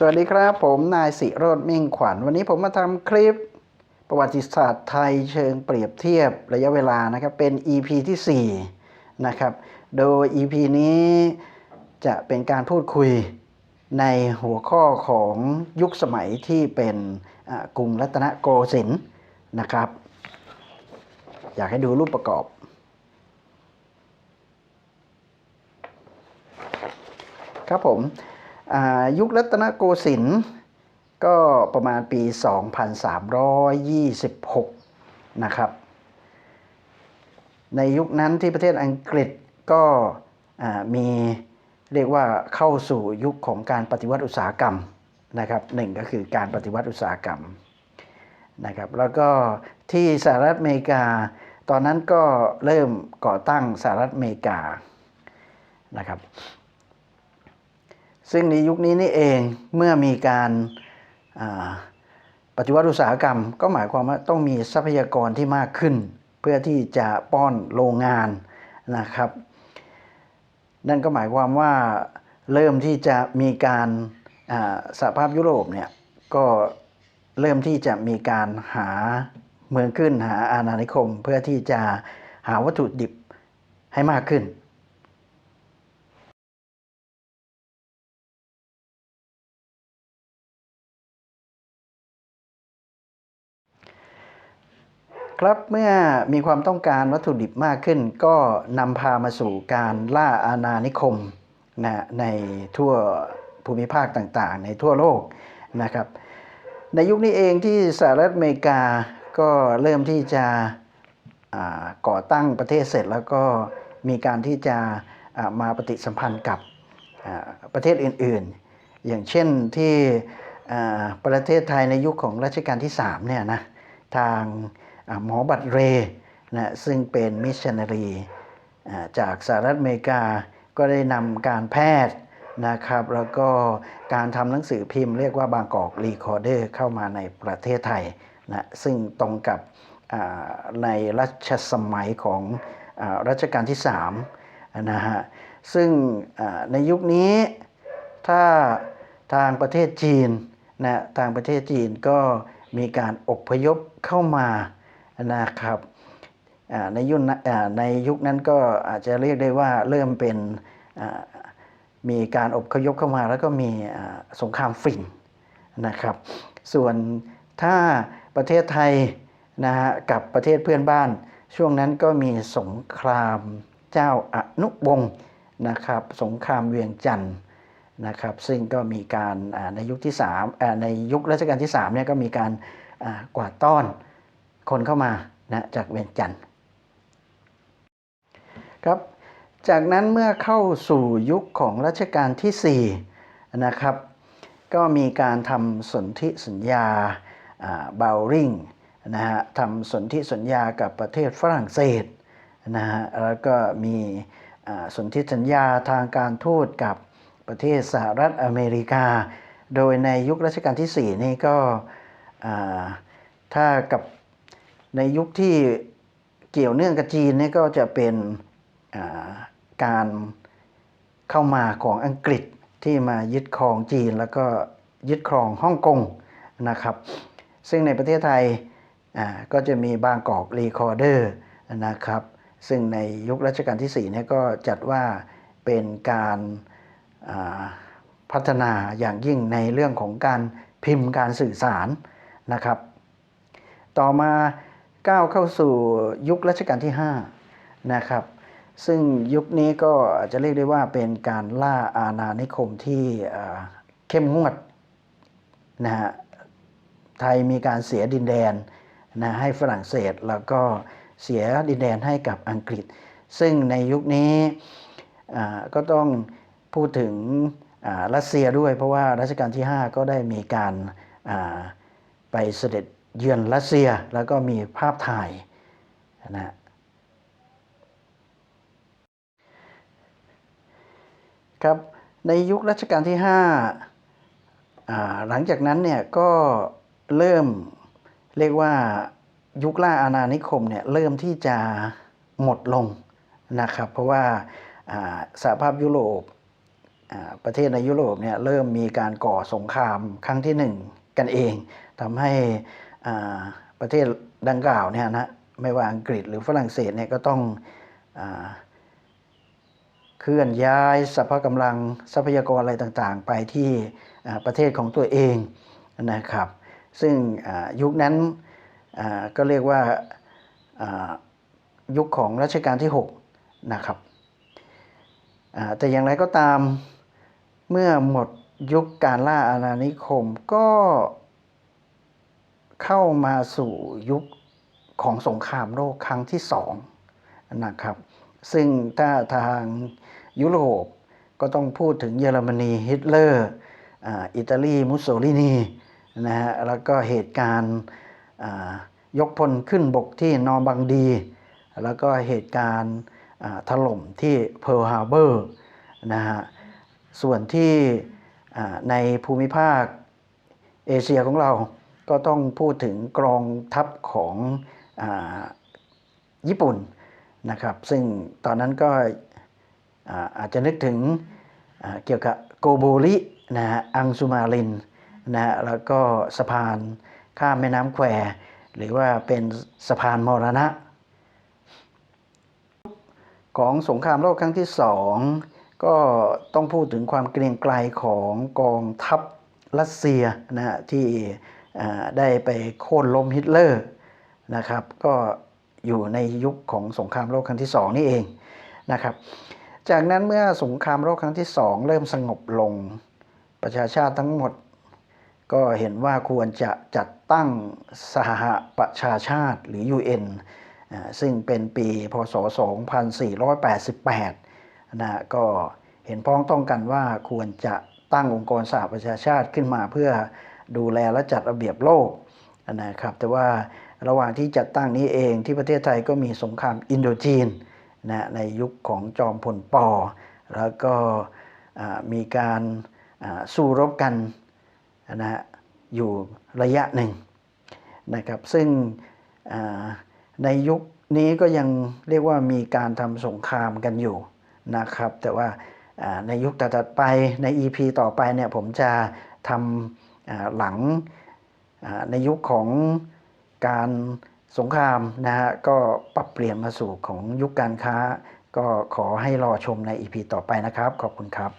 สวัสดีครับผมนายสิโรธมิ่งขวัญ วันนี้ผมมาทำคลิปประวัติศาสตร์ไทยเชิงเปรียบเทียบระยะเวลานะครับ เป็น EP ที่ 4 นะครับ โดย EP นี้จะเป็นการพูดคุยในหัวข้อของยุคสมัยที่เป็นกรุงรัตนโกสินทร์นะครับ อยากให้ดูรูปประกอบครับผม ยุครัตนโกสินทร์ก็ประมาณปี 2326 นะครับ ในยุคนั้นที่ประเทศอังกฤษก็มีเรียกว่าเข้าสู่ยุคของการปฏิวัติอุตสาหกรรมนะครับหนึ่งก็คือการปฏิวัติอุตสาหกรรมนะครับแล้วก็ที่สหรัฐอเมริกา ตอนนั้นก็เริ่มก่อตั้งสหรัฐอเมริกานะครับ ซึ่งในยุคนี้นี่เองเมื่อมีการาปฏิวัติอุตสาหกรรม ก็หมายความว่าต้องมีทรัพยากรที่มากขึ้น เพื่อที่จะป้อนโรงงานนะครับ นั่นก็หมายความว่าเริ่มที่จะมีการาสหภาพยุโรปเนี่ยก็เริ่มที่จะมีการหาเมืองขึ้นหาอาณานิคม เพื่อที่จะหาวัตถุดิบให้มากขึ้น ครับเมื่อมีความต้องการวัตถุดิบมากขึ้น ก็นำพามาสู่การล่าอาณานิคมนะในทั่วภูมิภาคต่างๆ ในทั่วโลกนะครับ ในยุคนี้เองที่สหรัฐอเมริกาก็เริ่มที่จะก่อตั้งประเทศเสร็จแล้วก็มีการที่จะมาปฏิสัมพันธ์กับประเทศอื่นๆ อย่างเช่นที่ประเทศไทยในยุคของรัชกาลที่3เนี่ยนะทาง หมอบัตรเรนะซึ่งเป็นมิชชันนารีจากสหรัฐอเมริกาก็ได้นำการแพทย์นะครับ แล้วก็การทำหนังสือพิมพ์เรียกว่าบางกอกรีคอร์เดอร์เข้ามาในประเทศไทยนะซึ่งตรงกับในรัชสมัยของอรัชกาลที่3นะฮะซึ่งในยุคนี้ถ้าทางประเทศจีนนะทางประเทศจีนก็มีการอพยพเข้ามา นะครับในยุคนั้นในยุคนั้นก็อาจจะเรียกได้ว่าเริ่มเป็นมีการอพยพเข้ามาแล้วก็มีสงครามฝิ่นนะครับ ส่วนถ้าประเทศไทยนะฮะกับประเทศเพื่อนบ้าน ช่วงนั้นก็มีสงครามเจ้าอนุวงศ์นะครับ สงครามเวียงจันทร์นะครับ ซึ่งก็มีการในยุคที่3ในยุครัชกาลที่3เนี่ยก็มีการกวาดต้อน คนเข้ามานะจากเวียงจันทร์ครับจากนั้นเมื่อเข้าสู่ยุคของรัชกาลที่4นะครับ ก็มีการทำสนธิสัญญาเบลริงนะฮะทำสนธิสัญญากับประเทศฝรั่งเศสนะฮะแล้วก็มีสนธิสัญญาทางการทูตกับประเทศสหรัฐอเมริกา โดยในยุครัชกาลที่ 4 นี่ก็ถ้ากับ ในยุคที่เกี่ยวเนื่องกับจีนนี่ก็จะเป็นการเข้ามาของอังกฤษที่มายึดครองจีน แล้วก็ยึดครองฮ่องกงนะครับ ซึ่งในประเทศไทยก็จะมีบางกอกรีคอร์เดอร์นะครับ ซึ่งในยุครัชกาลที่4เนี่ยก็จัดว่าเป็นการาพัฒนาอย่างยิ่งในเรื่องของการพิมพ์การสื่อสารนะครับ ต่อมา ก้าวเข้าสู่ยุครัชกาลที่ 5 นะครับ ซึ่งยุคนี้ก็จะเรียกได้ว่าเป็นการล่าอาณานิคมที่เข้มงวดนะฮะไทยมีการเสียดินแดนนะให้ฝรั่งเศสแล้วก็เสียดินแดนให้กับอังกฤษ ซึ่งในยุคนี้ก็ต้องพูดถึงรัสเซียด้วย เพราะว่ารัชกาลที่ 5 ก็ได้มีการาไปเสด็จ เยือนรัสเซียแล้วก็มีภาพถ่ายนะครับในยุครัชกาลที่5อ่าหลังจากนั้นเนี่ยก็เริ่มเรียกว่ายุคล่าอาณานิคมเนี่ยเริ่มที่จะหมดลงนะครับเพราะว่าสหภาพยุโรปประเทศในยุโรปเนี่ยเริ่มมีการก่อสงครามครั้งที่หนึ่งกันเองทำให้ ประเทศดังกล่าวเนี่ยนะไม่ว่าอังกฤษหรือฝรั่งเศสเนี่ยก็ต้องอเคลื่อนย้ายสรรพกำลังทรัพยากรอะไรต่างๆ ไปที่ประเทศของตัวเองนะครับ ซึ่งยุคนั้นก็เรียกว่ายุคของรัชกาลที่ 6 นะครับแต่อย่างไรก็ตามเมื่อหมดยุคการล่าอาณานิคมก็ เข้ามาสู่ยุคของสงครามโลกครั้งที่สองนะครับ ซึ่งถ้าทางยุโรปก็ต้องพูดถึงเยอรมนีฮิตเลอร์อิตาลีมุสโสลินีนะฮะแล้วก็เหตุการณ์ยกพลขึ้นบกที่นอร์บังดี แล้วก็เหตุการณ์ถล่มที่เพิร์ลฮาร์เบอร์นะฮะส่วนที่ในภูมิภาคเอเชียของเรา ก็ต้องพูดถึงกองทัพของอญี่ปุ่นนะครับ ซึ่งตอนนั้นก็อาอาจจะนึกถึงเกี่ยวกับโกโบรินะฮะอังสุมารินนะฮะแล้วก็สะพานข้ามแม่น้ำแคว หรือว่าเป็นสะพานมรณะ ของสงครามโลกครั้งที่สองก็ต้องพูดถึงความเกรียงไกรของกองทัพรัสเซียนะฮะที่ ได้ไปโค่นล้มฮิตเลอร์นะครับ ก็อยู่ในยุคของสงครามโลกครั้งที่สองนี่เองนะครับ จากนั้นเมื่อสงครามโลกครั้งที่สองเริ่มสงบลงประชาชาติทั้งหมด ก็เห็นว่าควรจะจัดตั้งสหประชาชาติหรือ UN อ่าซึ่งเป็นปีพศ 2488นะฮะก็เห็นพ้องต้องกันว่าควรจะตั้งองค์กรสหประชาชาติขึ้นมาเพื่อ ดูแลและจัดระเบียบโลกนะครับแต่ว่าระหว่างที่จัดตั้งนี้เองที่ประเทศไทยก็มีสงครามอินโดจีนนะในยุคของจอมพลปอ แล้วก็มีการสู้รบกันนะฮะอยู่ระยะหนึ่งนะครับซึ่งในยุคนี้ก็ยังเรียกว่ามีการทำสงครามกันอยู่นะครับแต่ว่าในยุคถัดๆไปใน EP ต่อไปเนี่ยผมจะทำ หลังในยุคของการสงครามนะฮะก็ปรับเปลี่ยนมาสู่ของยุคการค้า ก็ขอให้รอชมในอีพีต่อไปนะครับ ขอบคุณครับ